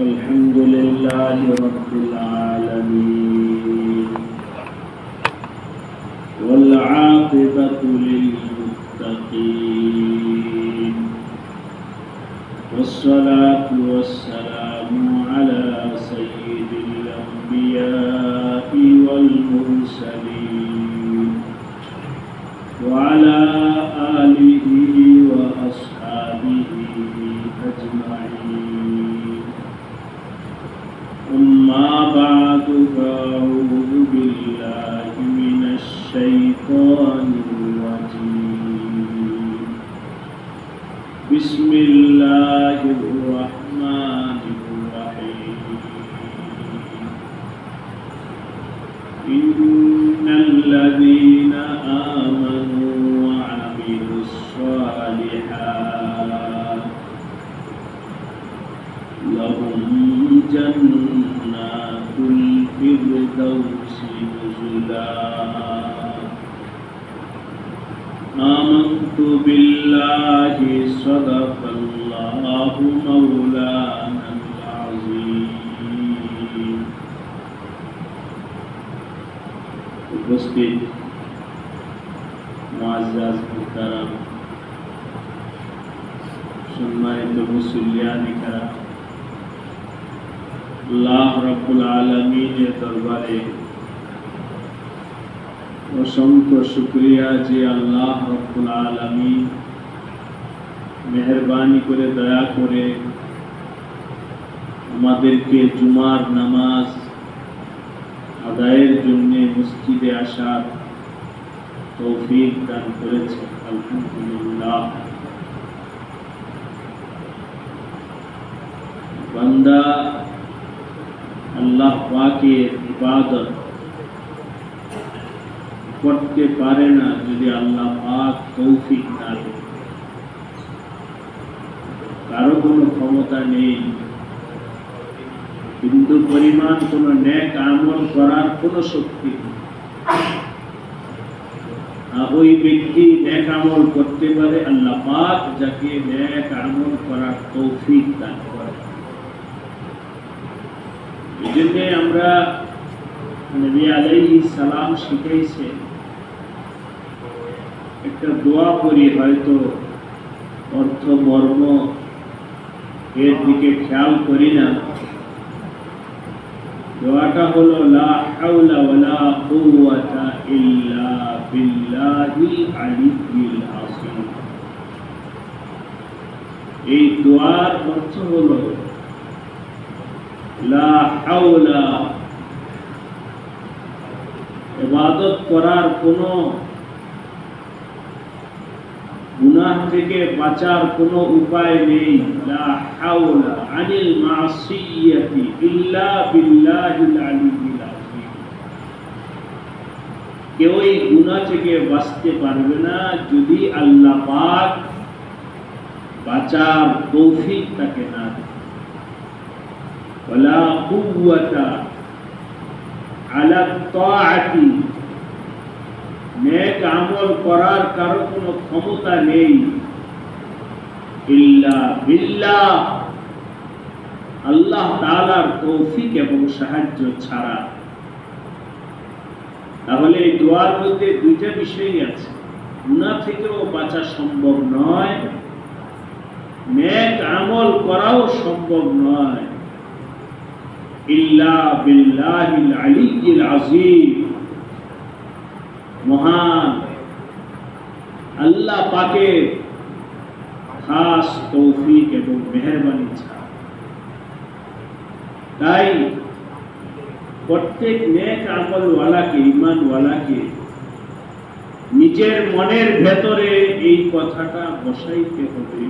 الحمد لله رب العالمين. والعاقبة للمتقين. والصلاة والسلام على سيد الأنبياء والمرسلين. بالله من الشيطان الرجيم. بسم الله الرحمن الرحيم. إن الذين آمنوا وعملوا الصالحات لهم جنات الفردوس آمنت بالله صدق الله مولانا العظيم. उपस्थित मुआजाज मुहतरम सम्मानित मुसलियान करा अल्लाह रब्बुल आलमीन दरबार অসংখ্য শুক্রিয়া যে আল্লাহ রাব্বুল আলামিন মেহরবানি করে দয়া করে আমাদেরকে জুমার নামাজ আদায়ের জন্য মসজিদে আসার তৌফিক দান করেছে। আলহামদুলিল্লাহ। বান্দা আল্লাহ পাকের ইবাদত করতে পারে না যদি আল্লাহ পাক তৌফিক না কারও কোনো ক্ষমতা নেই। কিন্তু পরিমাণ কোনো ন্যাক আমল করার কোনো শক্তি ওই ব্যক্তি ন্যাক আমল করতে পারে, আল্লাহ পাক যাকে ন্যাক আমল করার তৌফিক দান করে এই জন্যে আমরা নবী আলাইহি সালাম শিখাইছে একটা দোয়া করি, হয়তো অর্থ, মর্ম এর দিকে খেয়াল করি না। দোয়াটা হলো, লা হাওলা ওয়ালা কুওয়াতা ইল্লা বিল্লাহিল আলিয়্যিল আযীম। এই দোয়ার অর্থ হলো, লা হাওলা ইবাদত করার কোনো গুনাহ থেকে বাঁচার কোনো উপায় নেই। লা হাওলা আনিল মাসিয়াতি ইল্লা বিল্লাহিল আলিয়্যিল আযীম। কেউ এই গুনাহ থেকে বাঁচতে পারবে না যদি আল্লাহ পাক বাঁচার তৌফিক তাকে না দেয় ওয়ালা কুওয়াতা আলা তাআতি নেক আমল করার কারও কোনো ক্ষমতা নেই। ইল্লা বিল্লাহ। আল্লাহ তাআলার তৌফিক এবং সাহায্য ছাড়া। তাহলে এই দোয়ার মধ্যে দুইটা বিষয়ই আছে। গুনাহ থেকেও বাঁচা সম্ভব নয়, নেক আমল করাও সম্ভব নয়। ইল্লা বিল্লাহিল আলিয়্যিল আযীম। মহান। আল্লাহ পাকের খাস তৌফিক এবং মেহরবানি ছাড়া। তাই প্রত্যেক নেক আমলওয়ালাকে ইমানওয়ালাকে নিজের মনের ভেতরে এই কথাটা বসাইতে হবে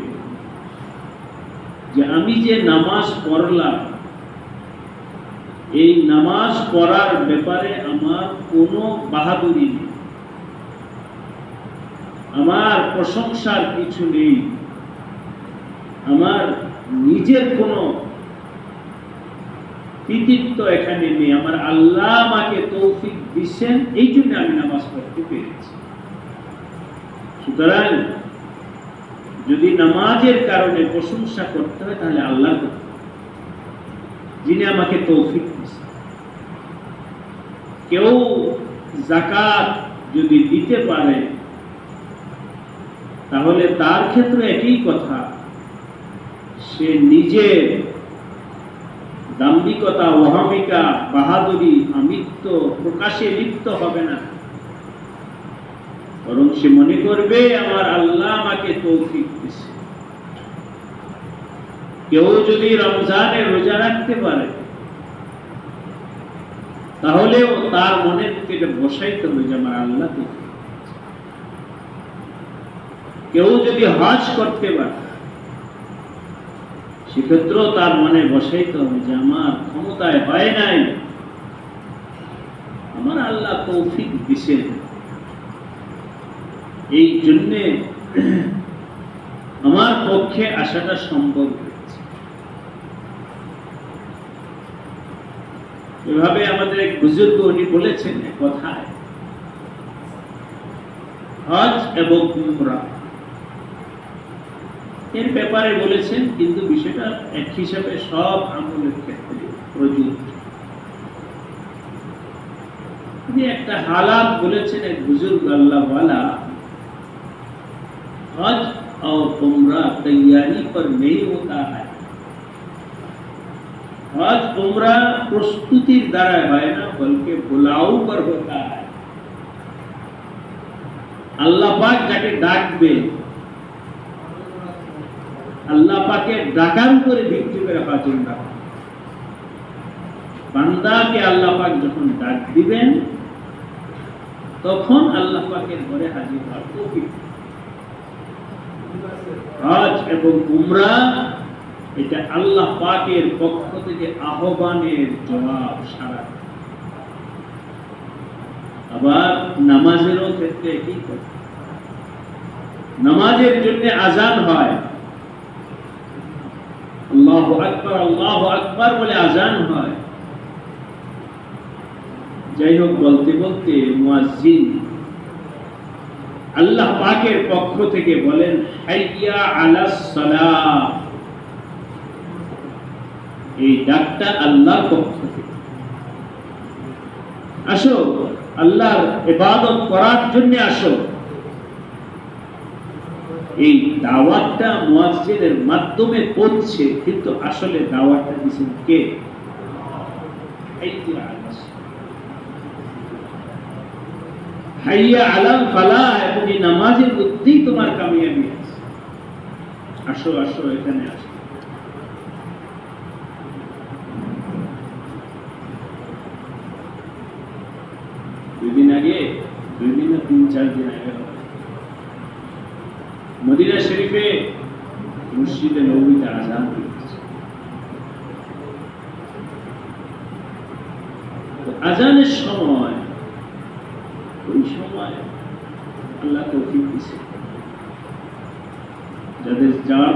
যে আমি যে নামাজ পড়লাম, এই নামাজ পড়ার ব্যাপারে আমার কোনো বাহাদুরি নেই। আমার প্রশংসার কিছু নেই। আমার নিজের কোনো কৃতিত্ব এখানে নেই। আমার আল্লাহ আমাকে তৌফিক দিচ্ছেন, এই জন্য আমি নামাজ পড়তে পেরেছি। সুতরাং যদি নামাজের কারণে প্রশংসা করতে হয়, তাহলে আল্লাহ যিনি আমাকে তৌফিক দিয়েছেন। কেউ জাকাত যদি দিতে পারে তাহলে তার ক্ষেত্রে একই কথা। সে নিজের দাম্ভিকতা, অহমিকা, বাহাদুরি, আমিত্ব প্রকাশে লিপ্ত হবে না। বরং সে মনে করবে, আমার আল্লাহ আমাকে তৌফিক দিছে কেউ যদি রমজানে রোজা রাখতে পারে, তাহলেও তার মনের এটা বসাইতে হবে যে, আমার আল্লাহ তৌফিক কেউ যদি হজ করতে পারে সেক্ষেত্রেও তার মনে বসাইতে হবে যে আমার ক্ষমতায় হয় নাই। আমার আল্লাহ তৌফিক দিছেন এই জন্যে আমার পক্ষে আসাটা সম্ভব হয়েছে। এভাবে আমাদের এক বুজুর্গ উনি বলেছেন কথায়, হজ এবং এর ব্যাপারে বলেছেন কিন্তু বিষয়টা এক হিসাবে সব আমলের ক্ষেত্রে প্রযোজ্য তিনি একটা হালাত বলেছেন এক বুজুর্গ আল্লাহওয়ালা हज और उम्रा तैयारी पर नहीं होता है हज उम्रा প্রস্তুতির দ্বারা হয় না বলকে বুলাউ पर होता है আল্লাহ পাক যাকে ডাকবে আল্লাহ পাকে করে রাখা বান্দাকে আল্লাহ পাক যখন ডাক দিবেন, তখন আল্লাহ পাকের ঘরে হাজির হওয়ার তৌফিক। হজ এবং উমরা, এটা আল্লাহ পাকের পক্ষ থেকে আহ্বানের জবাব সারা। আবার নামাজেরও ক্ষেত্রে কি নামাজের জন্য আজান হয়। আল্লাহ আকবর আল্লাহ আকবর বলে আজান হয়। যাই হোক বলতে বলতে মুয়াজ্জিন আল্লাহ পাকের পক্ষ থেকে বলেন, হাইয়া আলাস সালাহ। এই ডাকটা আল্লাহর পক্ষ থেকে। আসো, আল্লাহর ইবাদত করার জন্য আসো। এই দাওয়াতটা মুয়াজ্জিনের মাধ্যমে পড়ছে, কিন্তু আসলে দাওয়াতটা দিচ্ছেন কে? হাইয়া আলাম ফালা এবং এই নামাজের মধ্যেই তোমার কামিয়াবি আছে। আসো আসো, এখানে আসো দুই দিন আগে দুই দিন না তিন চার দিন আগে হবে। মদিনা শরীফে মসজিদে নবীতে আজান হয়েছে তো আজানের সময় ওই সময় আল্লাহ তৌফিক দিছে যাদের যাওয়ার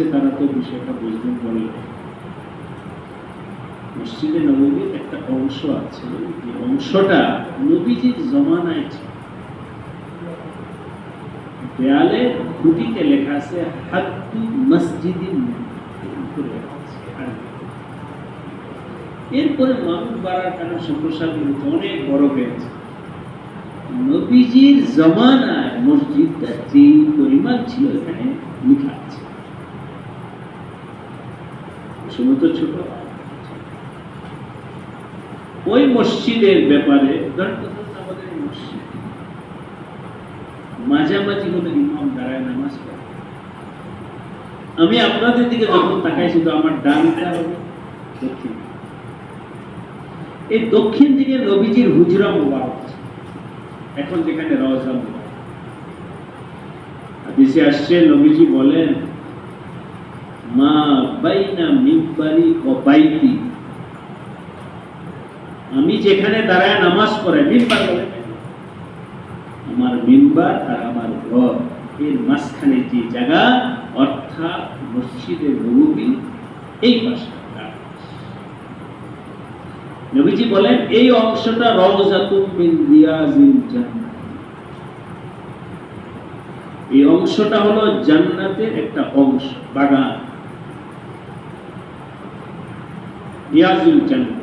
দিছে তারা তো বিষয়টা বুঝবেন বলে মসজিদে নবীর একটা অংশ আছে এই অংশটা নবীজির জমানায় ছিল। দেয়ালে খুঁটিতে লেখা আছে হাত্তু মসজিদিন। এরপরে মানুষ বাড়ার কারণে সম্প্রসারণ হয়েছে, অনেক বড় হয়েছে। নবীজির জমানায় মসজিদটা যে পরিমাণ ছিল এখানে লেখা আছে। শুনো তো ছোট। ওই মসজিদের ব্যাপারে মাঝামাঝি কোনো ইমাম দাঁড়ায় নামাজ পড়ে। আমি আপনাদের দিকে যখন তাকাইছি তো আমার ডানটা হবে, দক্ষিণ এই দক্ষিণ দিকে নবীজির হুজরা মোবারক এখন যেখানে রওজা মোবারক। হাদিসে আসছে, নবীজি বলেন মা বাইনা মিম্বারি ও বাইতি। আমি যেখানে দাঁড়ায় নামাজ পড়ে, মিম্বার আমার মিম্বার আর আমার ঘর, এর মাঝখানে যে জায়গা, অর্থাৎ মসজিদের নবী এই নবীজি বলেন, এই অংশটা রওজাতুম মিন রিয়াজিল এই অংশটা হলো জান্নাতের একটা অংশ, বাগান। ইয়াজুল জান্নাত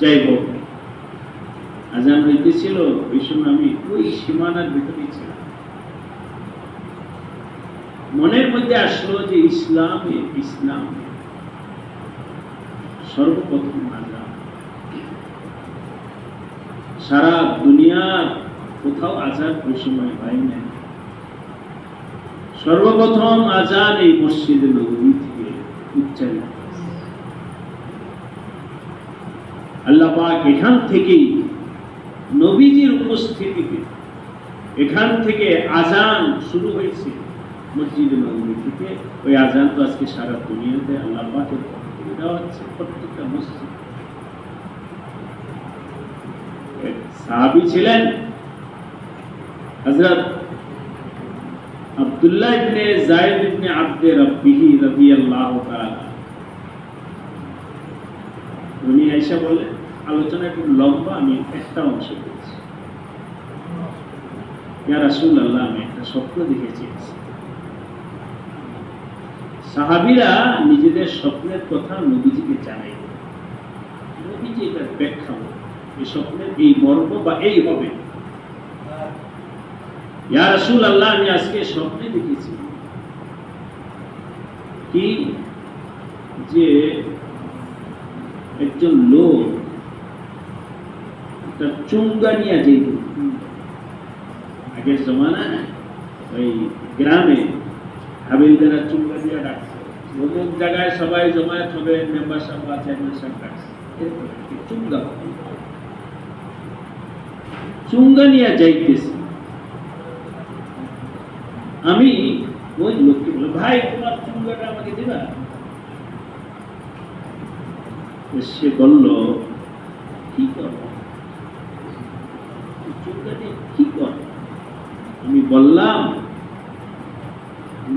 যাই হোক আজান হইতেছিল, ওই সময় আমি ওই সীমানার ভিতরেই ছিলাম। মনের মধ্যে আসলো যে ইসলামে ইসলাম। সর্বপ্রথম আজান। সারা দুনিয়ার কোথাও আজান ওই সময় হয় না সর্বপ্রথম আজান এই মসজিদে নবী থেকে উচ্চারিত হয়েছে। আল্লাহ এখান থেকেই নবীজির উপস্থিতিতে এখান থেকে আজান শুরু হয়েছে মসজিদে নবী থেকে ওই আজান তো আজকে সারা দুনিয়াতে আল্লাহ দেওয়া হচ্ছে, প্রত্যেকটা মসজিদ। সাহাবী ছিলেন হযরত আব্দুল্লাহ ইবনে যায়েদ ইবনে আব্দে রাব্বিহি রাদিয়াল্লাহু তাআলা। উনি এসে বলে আলোচনা একটু লম্বা, আমি একটা অংশ বলছি। ইয়া রাসূলুল্লাহ, আমি একটা স্বপ্ন দেখেছি। সাহাবিরা নিজেদের স্বপ্নের কথা নবীজিকে জানাই নবীজি এটার ব্যাখ্যা এই স্বপ্নের এই মর্ম বা এই হবে। ইয়া রাসূল আল্লাহ আমি আজকে স্বপ্নে দেখেছি। কি? যে একজন লোক একটা চুঙ্গা নিয়ে যেত আগের জমানা ওই গ্রামে হাবিলদারা চুঙ্গা দিয়ে ডাকছে অমুক জায়গায় সবাই জমায়েত হবে মেম্বার সাহেব বা চেয়ারম্যান সাহেব ডাকছে এরকম আর কি, চুঙ্গা চুঙ্গা নিয়ে যাইতেছে আমি ওই লোককে বললাম ভাই তোমার চুঙ্গাটা আমাকে দিবা সে বলল কি কর চুঙ্গা দিয়ে কি কর আমি বললাম,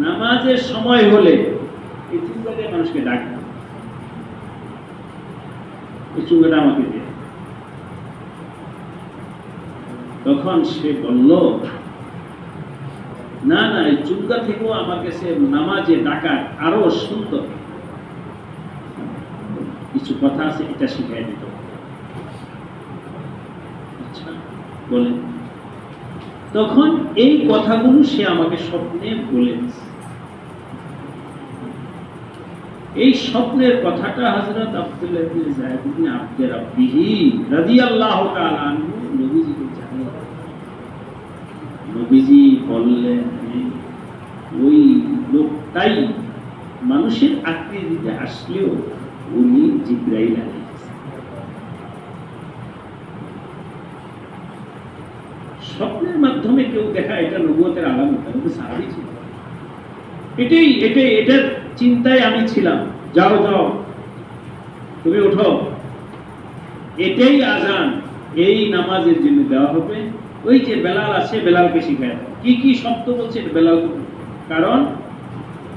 নামাজের সময় হলে এই মানুষকে ডাকবে এই আমাকে দিয়ে তখন সে বলল, না না, এই চুঙ্গা থেকেও আমাকে সে নামাজে ডাকার আরও সুন্দর কিছু কথা আছে, এটা শিখাই দিত আচ্ছা বলেন। তখন এই কথাগুলো সে আমাকে স্বপ্নে বলেছে এই স্বপ্নের কথাটা হযরত আব্দুল্লাহ নবীজি বললেন, ওই লোকটাই মানুষের আকৃতিতে আসলেও উনি জিব্রাইল আলাইহিস স্বপ্নের মাধ্যমে কেউ দেখা এটা নবুয়তের আলামত আমি তো সাহাবী ছিল এটাই এটাই, এটার চিন্তায় আমি ছিলাম। যাও যাও। তুমি ওঠো। এটাই আজান। এই নামাজের জন্য দেওয়া হবে। ওই যে বেলাল আছে, বেলালকে শিখায় কি কি শব্দ বলছে বেলাল কারণ,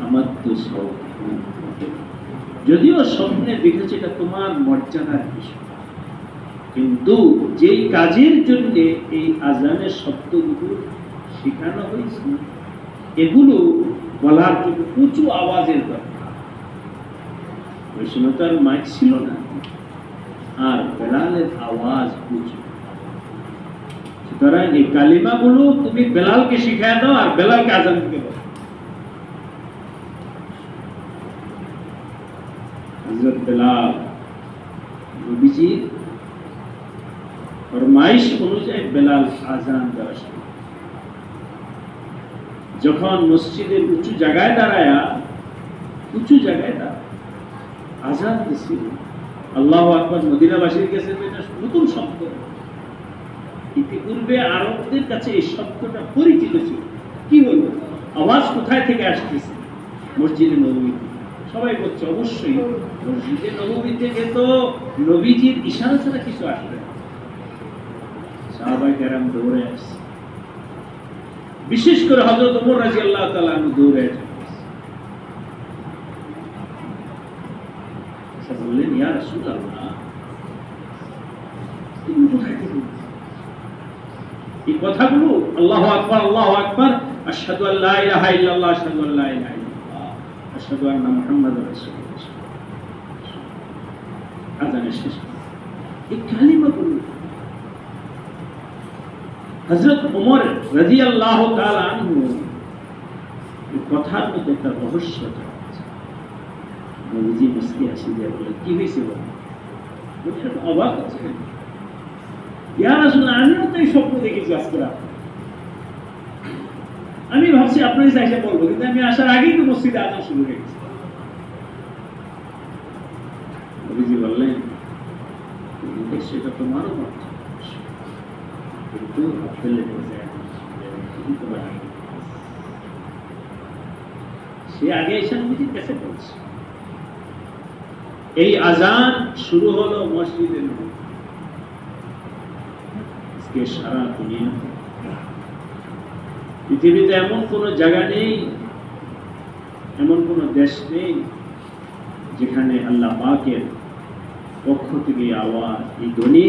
আমার তো যদিও স্বপ্নে দেখেছে এটা তোমার মর্যাদার বিষয়। কিন্তু যেই কাজের জন্য এই আজানের শব্দগুলো শেখানো হয়েছে, এগুলো বলার জন্য উঁচু আওয়াজের দরকার। ওই সময় তো আর মাইক ছিল না। আর বেলালের আওয়াজ উঁচু। সুতরাং এই কালিমাগুলো তুমি বেলালকে শিখায় দাও আর বেলালকে আজান দিতে দাও হযরত বেলাল, নবীজির ফরমাইশ অনুযায়ী বেলাল আজান দেওয়া শুরু করলেন। যখন মসজিদের উঁচু জায়গায় দাঁড়ায়া, উঁচু জায়গায় দাঁড়ায়, আজান দিছিল আল্লাহ আকবর মদিনাবাসীর কাছে নতুন শব্দ। ইতিপূর্বে আরবদের কাছে এই শব্দটা পরিচিত ছিল। কি হলো? আওয়াজ কোথায় থেকে আসতেছে? মসজিদে নবী সবাই বলছে, অবশ্যই, মসজিদে নবী থেকে তো নবীজির ইশারা ছাড়া কিছু আসবে সাহাবাই কেরাম দৌড়ে আসছে। বিশেষ করে হজরত ওমর রাজি আল্লাহ তালা দৌড়ে বললেন এই কথাগুলো আল্লাহু আকবার আল্লাহু আকবার, আশহাদু আল্লা ইলাহা ইল্লাল্লাহ, আশহাদু আল্লা ইলাহা ইল্লাল্লাহ আন্না রাসূলুল্লাহ। আজানের শেষ এই কালিমা রাদিয়াল্লাহু তাআলা আনহু এই কথার মধ্যে একটা রহস্য নবীজি মুস্কি আসি দিয়ে বলে, কি হয়েছে অবাক আছে ইয়া রাসূলুল্লাহ, আমিও তো এই স্বপ্ন দেখেছি আজকে আমি ভাবছি আপনার এসে বলব, কিন্তু আমি আসার আগেই তো মসজিদে আজান শুরু হয়ে গেছে। নবীজি বললেন, "তুমি সেটা তোমারও মত। সে আগে এই আজান শুরু হলো মসজিদের সারা দুনিয়া। পৃথিবীতে এমন কোন জায়গা নেই, এমন কোন দেশ নেই যেখানে আল্লাহ পাকের পক্ষ থেকে আওয়াজ, এই ধ্বনি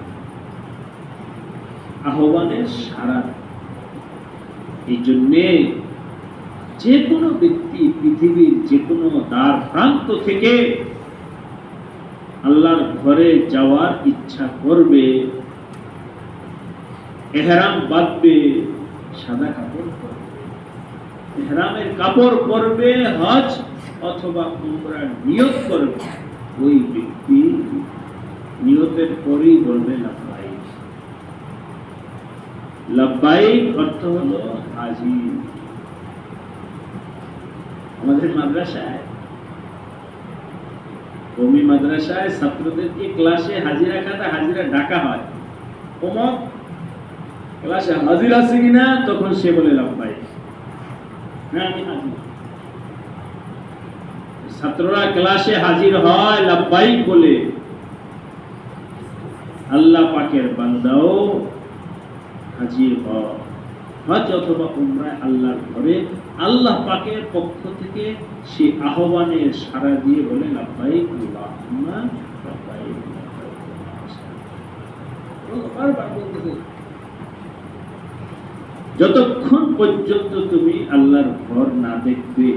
আহ্বানের সারা এই জন্যে যে কোনো ব্যক্তি পৃথিবীর যে কোনো দ্বার প্রান্ত থেকে আল্লাহর ঘরে যাওয়ার ইচ্ছা করবে, এহরাম বাঁধবে, সাদা কাপড় পরবে। এহরামের কাপড় পরবে, হজ অথবা উমরা নিয়োগ করবে। ওই ব্যক্তি নিয়তের পরেই বলবে লাভবাই লাভবাইক অর্থ হলো হাজি। আমাদের মাদ্রাসায়, কমি মাদ্রাসায় ছাত্রদেরকে ক্লাসে হাজিরা খাতা, হাজিরা ডাকা হয়? অমক ক্লাসে হাজির আছে কিনা তখন সে বলে লাভবাই হ্যাঁ ছাত্ররা ক্লাসে হাজির হয় লাভবাইক বলে। আল্লাহ পাকের বান্দাও হাজির হজ অথবা উমরায় আল্লাহর ঘরে, আল্লাহ পাকের পক্ষ থেকে সে আহ্বানের সাড়া দিয়ে বলে বলতেছে যতক্ষণ পর্যন্ত তুমি আল্লাহর ঘর না দেখবে,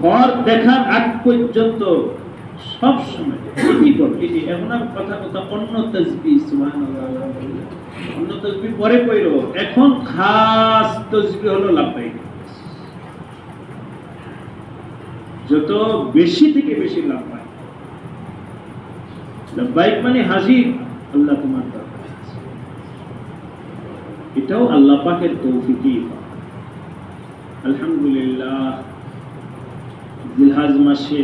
ঘর দেখার আগ পর্যন্ত সব সময় এটি আর কথা কথা অন্য তসবি অন্য পরে এখন খাস তসবি হলো যত বেশি থেকে বেশি লাভ পায় মানে হাজির, আল্লাহ তোমার এটাও আল্লাহ পাকের তৌফিকই আলহামদুলিল্লাহ মাসে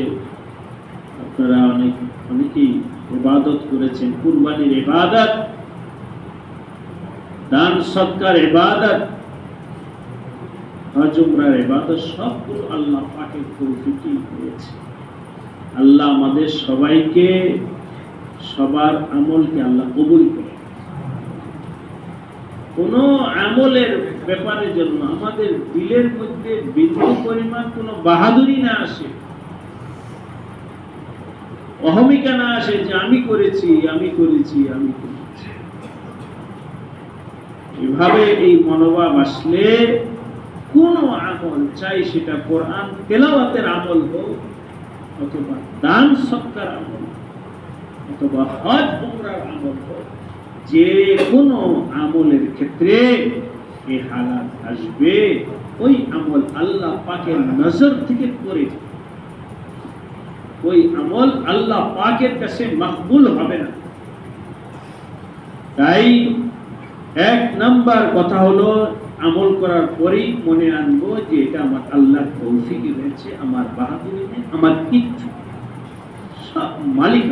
আপনারা অনেক অনেকেই ইবাদত করেছেন। কুরবানির ইবাদত দান সৎকার উমরার ইবাদত সবগুলো আল্লাহ তৌফিকই করেছে আল্লাহ আমাদের সবাইকে, সবার আমলকে আল্লাহ কবুল করে। কোন আমলের ব্যাপারে জন্য আমাদের দিলের মধ্যে বিন্দু পরিমাণ কোনো বাহাদুরি না আসে। অহমিকা না আসে যে আমি করেছি আমি করেছি আমি করেছি। এভাবে এই মনোভাব আসলে কোন আমল চাই সেটা কোরআন তেলাওয়াতের আমল হোক অথবা দান সৎকার আমল অথবা হজ উমরার আমল হোক, যে কোনো আমলের ক্ষেত্রে এই হালাত আসবে। ওই আমল আল্লাহ পাকের নজর থেকে করে ওই আমল আল্লাহ পাকের কাছে মকবুল হবে না। তাই এক নাম্বার কথা হলো, আমল করার পরেই মনে আনব যে এটা আমার আল্লাহর তৌফিকে রয়েছে আমার বাহাদুরি নেই আমার কিচ্ছু সব মালিক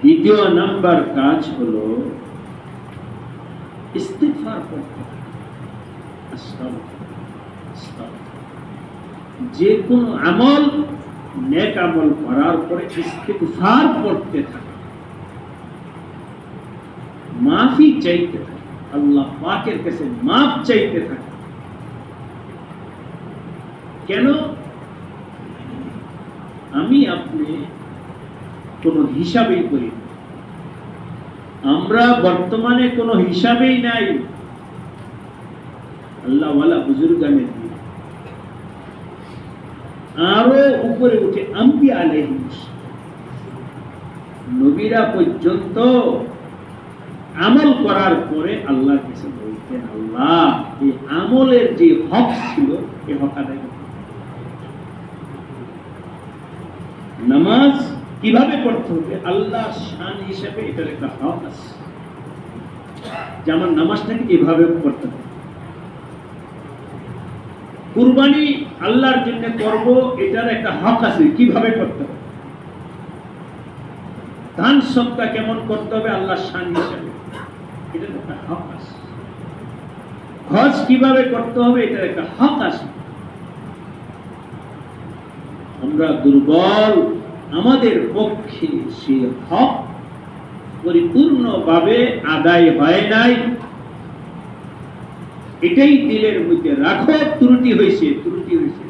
দ্বিতীয় নাম্বার কাজ হলো ইস্তিগফার করতে। যে কোনো আমল, নেক আমল করার পরে ইস্তিগফার করতে থাকে। মাফি চাইতে থাকে। আল্লাহ পাকের কাছে মাফ চাইতে থাকে। কেন? আমি আপনি কোনো হিসাবেই করি আমরা বর্তমানে কোনো হিসাবেই নাই। আল্লাহওয়ালা বুজুর্গানের দিয়ে। আরও উপরে উঠে আম্বি আলহিম নবীরা পর্যন্ত আমল করার পরে আল্লাহর কাছে বলতেন, আল্লাহ, এই আমলের যে হক ছিল এই হক আদায় করতে। নামাজ কীভাবে পড়তে হবে? আল্লাহর শান হিসেবে এটার একটা হক আছে। যে আমার নামাজটাকে এভাবে পড়তে হবে। কুরবানি আল্লাহর জন্য করব, এটার একটা হক আছে, কীভাবে করতে হবে? দান সবটা কেমন করতে হবে? আল্লাহর শান হিসেবে। এটার একটা হক আছে। কীভাবে করতে হবে, এটার একটা হক আছে। আমরা দুর্বল, আমাদের পক্ষে সে হক পরিপূর্ণভাবে আদায় হয় নাই। এটাই দিলের মধ্যে রাখো, ত্রুটি হয়েছে ত্রুটি হয়েছে।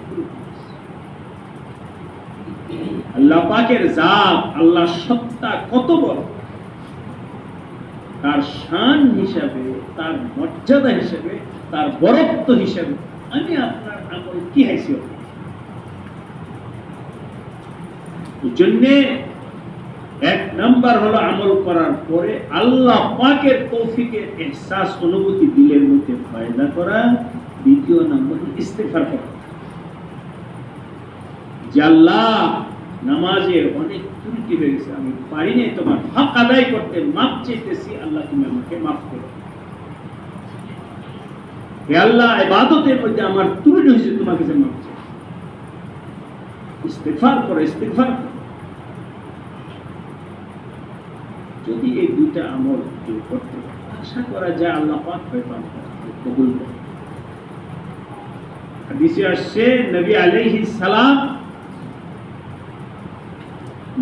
আল্লাহ পাকের জাত আল্লাহ সত্তা কত বড়? তার শান হিসাবে, তার মর্যাদা হিসাবে, তার বরত্ব হিসাবে আমি আপনার আমল কি হাইসিয়ত জন্যে এক নাম্বার হলো আমল করার পরে আল্লাহ পাকের তৌফিকের এহসাস অনুভূতি দিলের মধ্যে ফায়দা করা। দ্বিতীয় নাম্বার ইস্তেফার করা। যে আল্লাহ নামাজের অনেক ত্রুটি হয়ে গেছে আমি পারি নাই তোমার হক আদায় করতে মাপ চেয়েছি আল্লাহ তুমি আমাকে মাফ করো। আল্লাহ, ইবাদতের মধ্যে আমার ত্রুটি হয়েছে, তোমাকে যে মাপ চাই। ইস্তেফার করো ইস্তেফার যদি এই দুইটা আমল কেউ করতে আশা করা যায় আল্লাহ পাক হয়তো কবুল করে হাদিসে আসছে, নবী আলাইহিস সালাম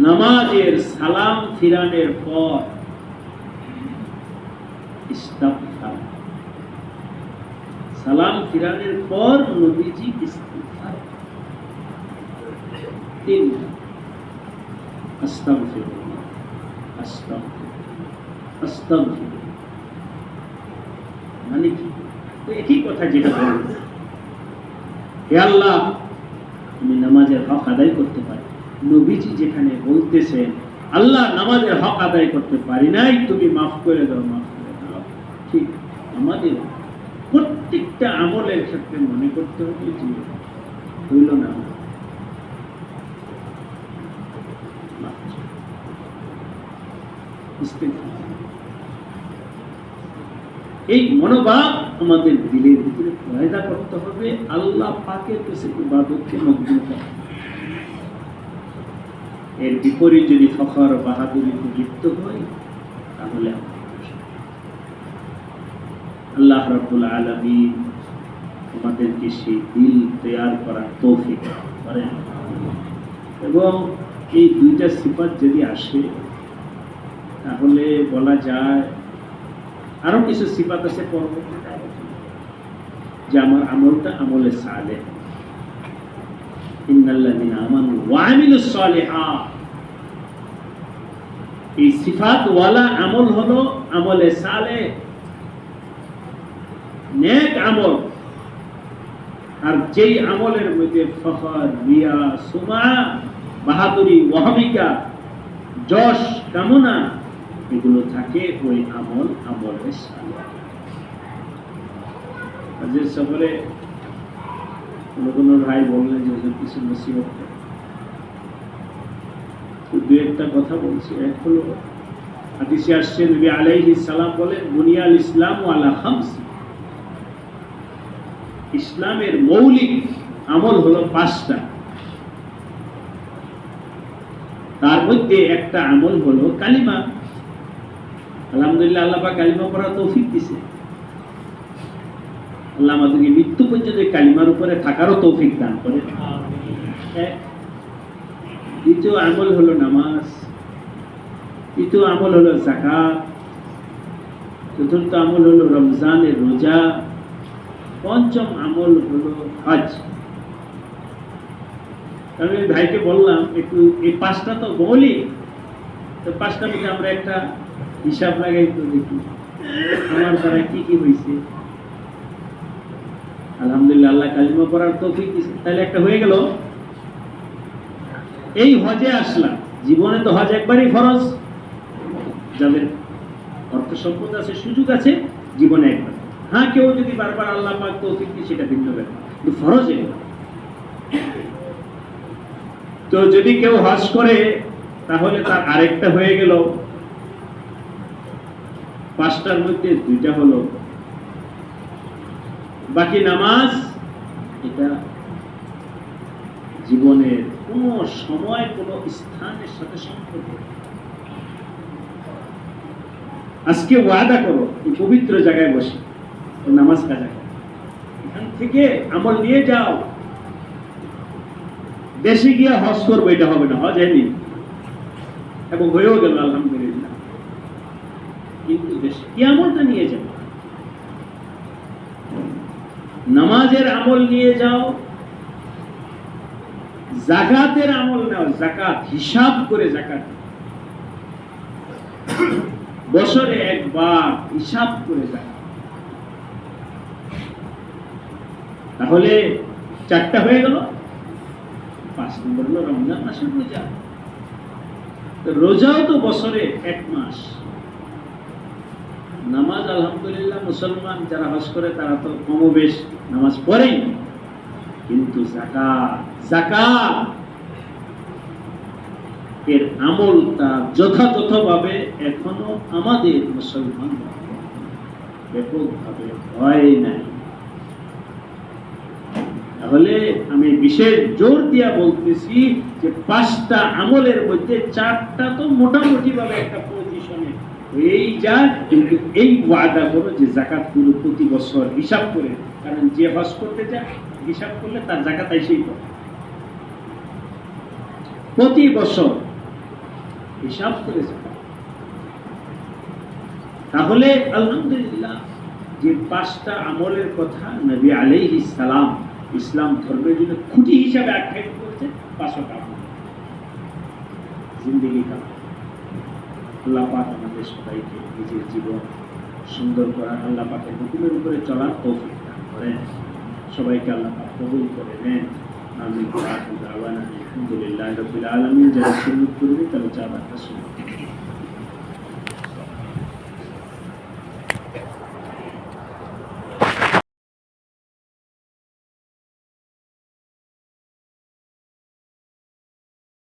নামাজের সালাম ফিরানের পর সালাম ফিরানের পর নবীজি ইস্তিগফার। তিন আস্তাগফিরুল্লাহ আস্তাগফিরুল্লাহ আস্তাগফিরুল্লাহ। মানে কি? একই কথা যেটা বলব হে আল্লাহ, তুমি নামাজের হক আদায় করতে পারি। নবীজি যেখানে বলতেছেন, আল্লাহ নামাজের হক আদায় করতে পারি নাই, তুমি মাফ করে দাও, মাফ করে দাও ঠিক আমাদের প্রত্যেকটা আমলের ক্ষেত্রে মনে করতে হবে যে, হইল না। এই মনোভাব আমাদের দিলের ভিতরে পয়দা করতে হবে, আল্লাহ পাকের কাছে ইবাদতকে মগ্ন করা এর বিপরীত যদি ফখর বাহাদুরিতে লিপ্ত হয়, তাহলে আল্লাহ রব্বুল আলমিন আমাদেরকে সেই দিল তৈয়ার করার তৌফিক করেন। এবং এই দুইটা সিপাত যদি আসে, তাহলে বলা যায় আরও কিছু সিপাত আছে পরবর্তীতে যে আমার আমলটা আমলে সালে আমল হলো আমলে সালে আমল। আর যেই আমলের মধ্যে ফখর, রিয়া, সুমা, বাহাদুরি, ওয়াহমিকা, যশ, কামনা, এগুলো থাকে ওই আমল আমলে সালে। সফরে কোনো ভাই বললেন যে কিছু দু একটা কথা বলছি। এক হলো, হাদিসে নবী বলেন, বুনিয়াল ইসলাম আলা খামসি। ইসলামের মৌলিক আমল হলো পাঁচটা। তার মধ্যে একটা আমল হলো কালিমা। আলহামদুলিল্লাহ, আল্লাহ কালিমা পড়া তৌফিক দিছে। আল্লাহ আমাদেরকে মৃত্যু পর্যন্ত কালিমার উপরে থাকারও তৌফিক দান করে। দ্বিতীয় আমল হলো নামাজ। তৃতীয় আমল হলো জাকাত চতুর্থ আমল হলো রমজানের রোজা। পঞ্চম আমল হলো হজ। আমি ভাইকে বললাম একটু এই পাঁচটা তো বলি। তো পাঁচটা মধ্যে আমরা একটা হিসাব লাগাই তো দেখি। আমার দ্বারা কি কি হয়েছে আলহামদুলিল্লাহ, আল্লাহ কালিমা পড়ার তৌফিক তাহলে একটা হয়ে গেল। এই হজে আসলাম। জীবনে তো হজ একবারই ফরজ। যাদের অর্থ সম্পদ আছে, সুযোগ আছে, জীবনে একবার। হ্যাঁ কেউ যদি বারবার আল্লাহ পাক তৌফিক দিয়ে, সেটা ভিন্ন ব্যাপার। কিন্তু ফরজ তো যদি কেউ হজ করে, তাহলে তার আরেকটা হয়ে গেল। পাঁচটার মধ্যে দুইটা হলো। বাকি নামাজ, এটা জীবনের কোনো সময়, কোনো স্থানের সাথে সম্পর্ক আজকে ওয়াদা করো, এই পবিত্র জায়গায় বসে নামাজ কাজা করো। এখান থেকে আমল নিয়ে যাও। দেশে গিয়ে হজ করব, এটা হবে না, হজ হয়নি। এবং হয়েও গেল, আলহামদুলিল্লাহ। কিন্তু দেশে কি আমলটা নিয়ে যাও। নামাজের আমল নিয়ে যাও, জাকাতের আমল নাও, জাকাত, হিসাব করে জাকাত বছরে একবার হিসাব করে জাকাত তাহলে চারটা হয়ে গেল। পাঁচ নম্বর হলো রমজান মাসের রোজা। রোজাও তো বছরে এক মাস। নামাজ, আলহামদুলিল্লাহ, মুসলমান যারা হজ করে, তারা তো কমবেশ নামাজ পড়েই কিন্তু জাকাত জাকাত এর আমলটা যথাযথভাবে এখনও আমাদের মুসলমান ব্যাপকভাবে হয় নাই। তাহলে আমি বিশেষ জোর দিয়া বলতেছি যে পাঁচটা আমলের মধ্যে চারটা তো মোটামুটি ভাবে একটা এই যা কিন্তু এই ওয়াদা করো যে জাকাতগুলো প্রতি বছর হিসাব করে, কারণ যে হজ করতে হিসাব করলে তার জাকাত এসেই করে প্রতি বছর হিসাব করে তাহলে আলহামদুলিল্লাহ, যে পাঁচটা আমলের কথা নবী আলাইহিস সালাম ইসলাম ধর্মের জন্য খুঁটি হিসাবে আখ্যায়িত করেছে পাঁচটা আমল। জিন্দিগি কাম আল্লাহ আমাদের সবাইকে নিজের জীবন সুন্দর করার আল্লাহ পাকের হুকুমের উপরে চলার তৌফিক দান করেন। সবাইকে আল্লাহ কবুল করে নেন। আমি আলহামদুলিল্লাহ রবিল আলমী যারা সুযোগ করবে তারা চাবার শুনবে